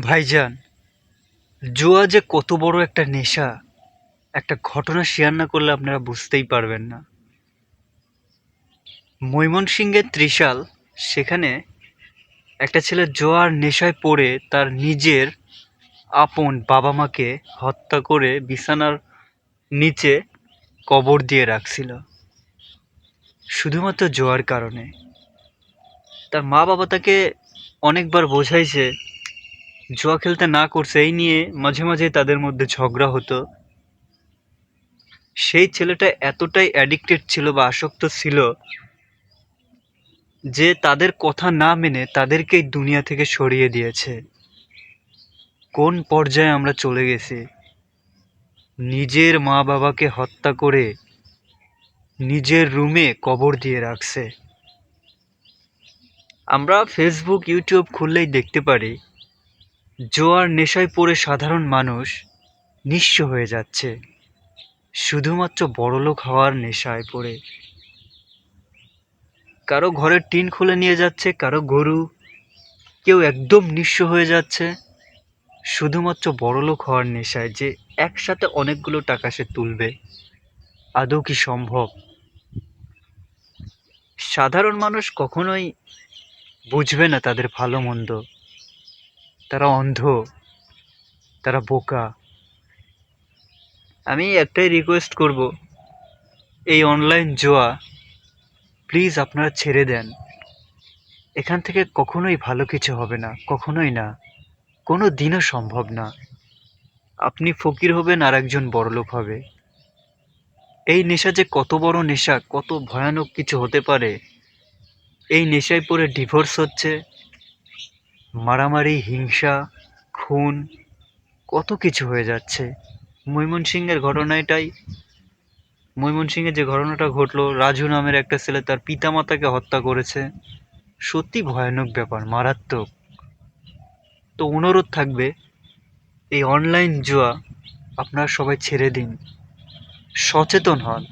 ভাইজান, জুয়া যে কত বড় একটা নেশা, একটা ঘটনা শেয়ার না করলে আপনারা বুঝতেই পারবেন না। ময়মনসিংহের ত্রিশাল, সেখানে একটা ছেলে জোয়ার নেশায় পড়ে তার নিজের আপন বাবা মাকে হত্যা করে বিছানার নিচে কবর দিয়ে রাখছিল। শুধুমাত্র জোয়ার কারণে। তার মা বাবা তাকে অনেকবার বোঝাইছে জুয়া খেলতে না করছে, এই নিয়ে মাঝে মাঝে তাদের মধ্যে ঝগড়া হতো। সেই ছেলেটা এতটাই অ্যাডিক্টেড ছিল বা আসক্ত ছিল যে তাদের কথা না মেনে তাদেরকেই দুনিয়া থেকে সরিয়ে দিয়েছে। কোন পর্যায়ে আমরা চলে গেছি? নিজের মা বাবাকে হত্যা করে নিজের রুমে কবর দিয়ে রাখছে। আমরা ফেসবুক ইউটিউব খুললেই দেখতে পারি জোয়ার নেশায় পড়ে সাধারণ মানুষ নিঃস্ব হয়ে যাচ্ছে। শুধুমাত্র বড়লোক হওয়ার নেশায় পড়ে। কারও ঘরের টিন খুলে নিয়ে যাচ্ছে, কারও গরু। কেউ একদম নিঃস্ব হয়ে যাচ্ছে। শুধুমাত্র বড়লোক হওয়ার নেশায় যে একসাথে অনেকগুলো টাকা সে তুলবে। আদৌ কি সম্ভব? সাধারণ মানুষ কখনোই বুঝবে না তাদের ভালো মন্দ। তারা অন্ধ, তারা বোকা। আমি একটাই রিকোয়েস্ট করব, এই অনলাইন জোয়া প্লিজ আপনারা ছেড়ে দেন। এখান থেকে কখনোই ভালো কিছু হবে না, কখনোই না। কোনো দিনও সম্ভব না। আপনি ফকির হবেন আর একজন বড়লোক হবে। এই নেশা যে কত বড় নেশা, কত ভয়ানক কিছু হতে পারে, এই নেশায় পড়ে ডিভোর্স হচ্ছে। মারামারি, হিংসা, খুন, কত কিছু হয়ে যাচ্ছে। ময়মনসিংহের ঘটনাটাই ময়মনসিংহে যে ঘটনাটা ঘটলো, রাজু নামের একটা ছেলে তার পিতামাতাকে হত্যা করেছে। সত্যি ভয়ানক ব্যাপার, মারাত্মক। তো অনুরোধ থাকবে, এই অনলাইন জুয়া আপনারা সবাই ছেড়ে দিন। সচেতন হন।